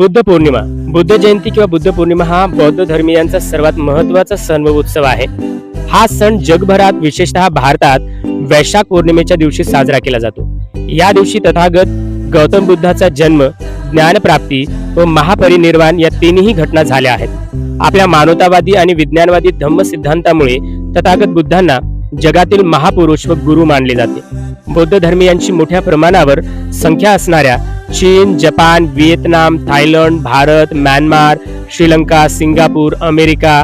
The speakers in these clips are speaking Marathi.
बुद्ध पौर्णिमा. बुद्ध जयंती किंवा बुद्ध पौर्णिमा हा बौद्ध धर्मियांचा सर्वात महत्त्वाचा सण व उत्सव आहे. हा सण जगभरात विशेषतः भारतात वैशाख पौर्णिमेच्या दिवशी साजरा केला जातो. या दिवशी तथागत गौतम बुद्धाचा जन्म ज्ञानप्राप्ती व महापरिनिर्वाण या तीनही घटना झाल्या आहेत. आपल्या मानवतावादी आणि विज्ञानवादी धम्म सिद्धांतामुळे तथागत बुद्धांना जगातील महापुरुष व गुरु मानले जाते. बौद्ध धर्मियांची मोठ्या प्रमाणावर संख्या असणाऱ्या चीन Japan Vietnam Thailand Bharat Myanmar Sri Lanka Singapore America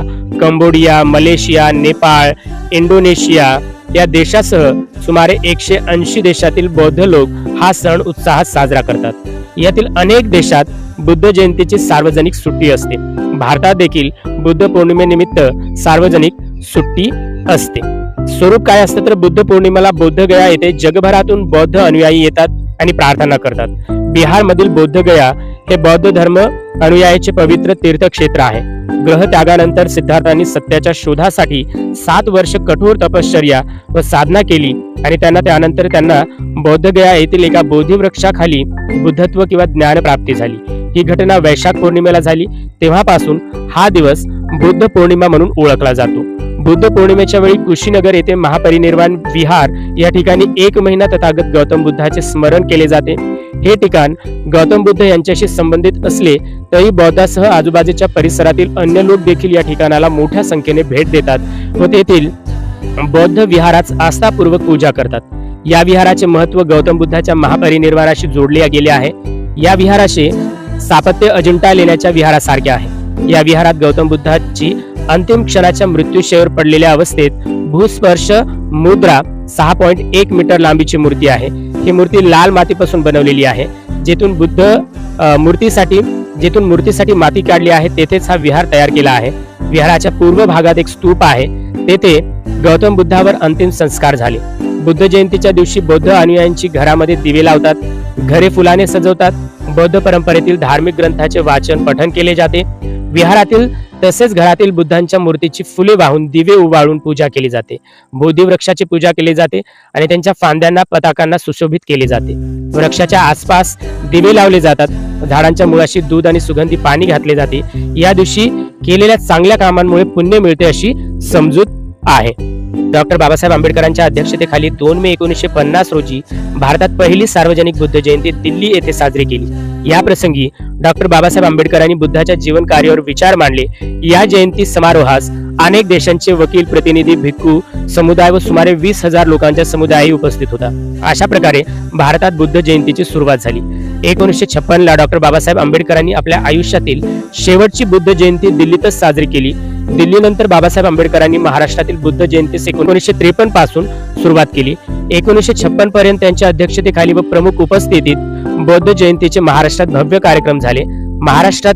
Cambodia Malaysia Nepal Indonesia या देशासह सुमारे एकशे ऐंशी देशातील बौद्ध लोक हा सण उत्साहात साजरा करतात. यातील अनेक देशात बुद्ध जयंतीची सार्वजनिक सुट्टी असते. भारतात देखील बुद्ध पौर्णिमेनिमित्त सार्वजनिक सुट्टी असते. स्वरूप काय असतं तर बुद्ध पौर्णिमेला बौद्ध गया येथे जगभरातून बौद्ध अनुयायी येतात आणि प्रार्थना करतात. बिहार मधील बौद्ध गया हे बौद्ध धर्म अनुयायाचे पवित्र तीर्थक्षेत्र आहे. ग्रह त्यागानंतर सिद्धार्थांनी सत्याच्या शोधासाठी सात वर्ष कठोर तपश्चर्या व साधना केली आणि त्यांना त्यानंतर त्यांना बौद्ध गया येथील एका बोधी वृक्षाखाली बुद्धत्व किंवा ज्ञान प्राप्ती झाली. ही घटना वैशाख पौर्णिमेला झाली. तेव्हापासून हा दिवस बुद्ध पौर्णिमा म्हणून ओळखला जातो. बुद्ध पौर्णिमेच्या वेळी कुशीनगर येथे महापरिनिर्वाण विहार या ठिकाणी एक महिना तथागत गौतम बुद्धाचे स्मरण केले जाते. हे ठिकाण गौतम बुद्ध यांच्याशी संबंधित असले तरी बौद्धासह आजूबाजूच्या परिसरातील अन्य लोक देखील या ठिकाणाला मोठ्या संख्येने भेट देतात व तेथील बौद्ध विहारात आस्थापूर्वक पूजा करतात. या विहाराचे महत्त्व गौतम बुद्धाच्या महापरिनिर्वाणाशी जोडले गेले आहे. या विहाराचे स्थापत्य अजिंठा लेण्याच्या विहारासारखे आहे. या विहारात गौतम बुद्धाची अंतिम क्षणाच्या मृत्यूशेवर पडलेल्या अवस्थेत भूस्पर्श मुद्रा सहा पॉईंट एक मीटर लांबीची मूर्ती आहे. ही मूर्ती लाल मातीपासून बनवलेली आहे. जेथून बुद्ध मूर्तीसाठी जेथून मूर्तीसाठी माती काढली आहे तेथेच हा विहार तयार केला आहे. विहाराच्या पूर्व भागात एक स्तूप आहे. तेथे गौतम बुद्धावर अंतिम संस्कार झाले. बुद्ध जयंतीच्या दिवशी बौद्ध अनुयायांची घरामध्ये दिवे लावतात घरे फुलाने सजवतात. बौद्ध परंपरेतील धार्मिक ग्रंथाचे वाचन पठन केले जाते. विहारातील तसेच घरातील बुद्धांच्या मूर्तीची फुले वाहून दिवे उभाळून पूजा केली जाते. बोधी वृक्षाची पूजा केली जाते आणि त्यांच्या फांद्यांना पताकांना सुशोभित केले जाते. वृक्षाच्या आसपास दिवे लावले जातात. झाडांच्या मुळाशी दूध आणि सुगंधी पाणी घातले जाते. या दिवशी केलेल्या चांगल्या कामांमुळे पुण्य मिळते अशी समजूत आहे. डॉक्टर बाबासाहेब आंबेडकरांच्या अध्यक्षतेखाली दोन मे एकोणीसशे पन्नास रोजी भारतात पहिली सार्वजनिक बुद्ध जयंती दिल्ली येथे साजरी केली. या प्रसंगी डॉक्टर बाबासाहेब आंबेडकरांनी बुद्धाच्या जीवन कार्यावर विचार मांडले. या जयंती समारोहास अनेक देशांचे वकील प्रतिनिधी भिक्खू समुदाय व सुमारे वीस हजार लोकांचा समुदायही उपस्थित होता. अशा प्रकारे भारतात बुद्ध जयंतीची सुरुवात झाली. एकोणीसशे छप्पन ला डॉक्टर बाबासाहेब आंबेडकरांनी आपल्या आयुष्यातील शेवटची बुद्ध जयंती दिल्लीतच साजरी केली. दिल्लीनंतर बाबासाहेब आंबेडकरांनी महाराष्ट्रातील बुद्ध जयंतीस एकोणीसशे त्रेपन्नपासून सुरुवात केली. एकोणीसशे छप्पन पर्यंत त्यांच्या अध्यक्षतेखाली व प्रमुख उपस्थितीत बौद्ध जयंतीचे महाराष्ट्रात भव्य कार्यक्रम झाले. महाराष्ट्रात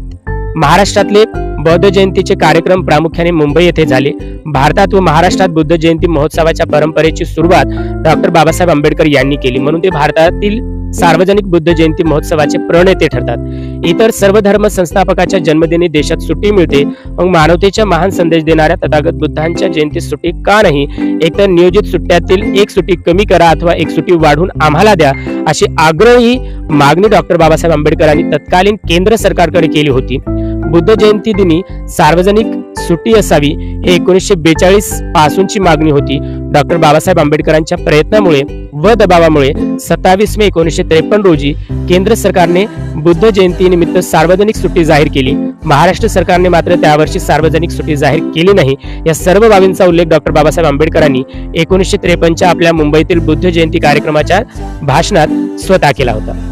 महाराष्ट्रातले बौद्ध जयंतीचे कार्यक्रम प्रामुख्याने मुंबई येथे झाले. भारतात व महाराष्ट्रात बुद्ध जयंती महोत्सवाच्या परंपरेची सुरुवात डॉक्टर बाबासाहेब आंबेडकर यांनी केली. म्हणून ते भारतातील सार्वजनिक बुद्ध जयंती महोत्सवाचे प्रणेते ठरतात. इतर सर्व धर्म संस्थापकाच्या जन्मदिनी देशात सुट्टी मिळते. मग मानवतेच्या महान संदेश देणाऱ्या तथागत बुद्धांच्या जयंती सुट्टी का नाही? एकतर नियोजित सुट्ट्यातील एक सुट्टी कमी करा अथवा एक सुट्टी वाढवून आम्हाला द्या अशी आग्रही मागणी डॉक्टर बाबासाहेब आंबेडकरांनी तत्कालीन केंद्र सरकारकडे केली होती. बुद्ध जयंती दिनी सार्वजनिक सुट्टी असावी हे एकोणीसशे बेचाळीस पासूनची मागणी होती. डॉक्टर बाबासाहेब आंबेडकरांच्या प्रयत्नामुळे व दबावामुळे सत्तावीस मे एकोणीसशे त्रेपन्न रोजी केंद्र सरकारने बुद्ध जयंतीनिमित्त सार्वजनिक सुट्टी जाहीर केली. महाराष्ट्र सरकारने मात्र त्यावर्षी सार्वजनिक सुट्टी जाहीर केली नाही. या सर्व बाबींचा उल्लेख डॉक्टर बाबासाहेब आंबेडकरांनी एकोणीसशे त्रेपन्नच्या आपल्या मुंबईतील बुद्ध जयंती कार्यक्रमाच्या भाषणात स्वतः केला होता.